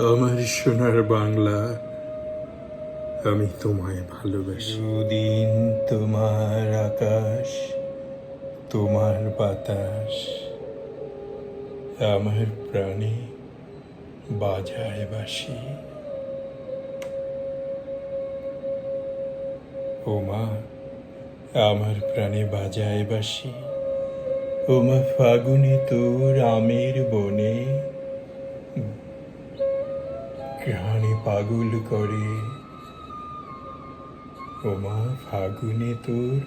আমার সোনার বাংলা আমি তোমায় ভালোবাসি। দিন তোমার আকাশ, তোমার বাতাস, আমার প্রাণে বাজায় বাসি ও মা, আমার প্রাণে বাজায় বাসি ও মা, ফাগুনে তোর আমের বনে ঘ্রাণে পাগল করে। ও মা ফাগুনে তোর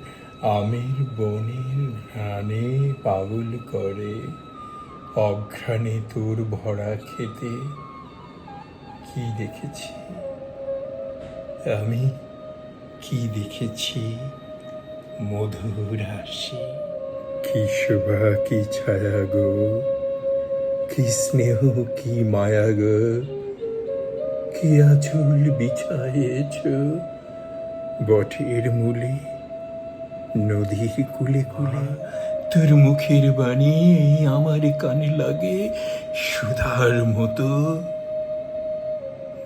আমের বনের ঘ্রাণে পাগল করে। অঘ্রাণে তোর ভরা খেতে কি দেখেছি? আমি কি দেখেছি? মধুর হাসি। কি শোভা, কি ছায়া গো? কি স্নেহ, কি মায়া গো? কি আঁচল বিছায়েছ, বটের মূলে, নদীর কুলে কুলে, তোর মুখের বাণী আমার কানে লাগে, সুধার মতো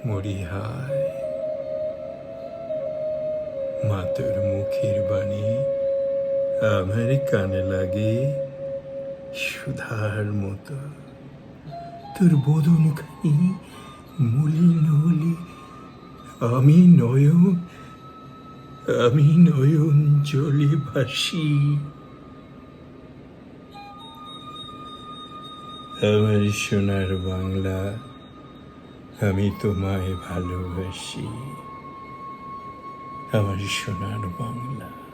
মরিহায় মা, তোর মুখের বাণী আমার কানে লাগে, সুধার মতো। তোর বদন খানি মলিন হলে আমি নয়ন আমি নয়ন জলে ভাসি। আমার সোনার বাংলা, আমি তোমায় ভালোবাসি। আমার সোনার বাংলা।